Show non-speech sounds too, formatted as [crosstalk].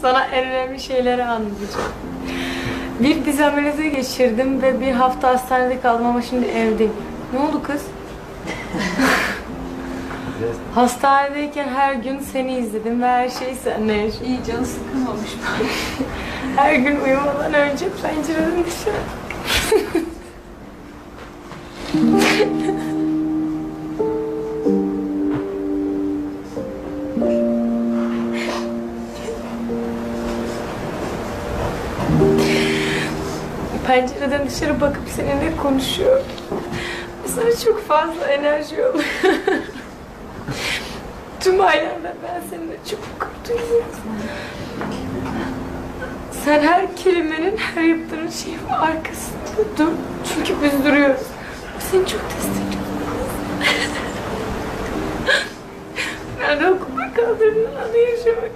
Sana en önemli şeyleri anlatacağım. Bir diz ameliyatı geçirdim ve bir hafta hastanede kaldım ama şimdi evdeyim. Ne oldu kız? [laughs] Hastanedeyken her gün seni izledim ve her şey seninle yaşadım. İyi canı sıkılmamış. [laughs] Her gün uyumadan önce pencereden dışarı. [laughs] Pencereden dışarı bakıp seninle konuşuyorum. Sana çok fazla enerji oluyor. [laughs] Tüm ailemden ben seninle çok kurtuluyorum. Sen her kelimenin, her yaptığın şeyin arkasında dur. Çünkü biz duruyoruz. Seni çok destekliyor. ben [laughs] de kaldırdığın anı yaşamak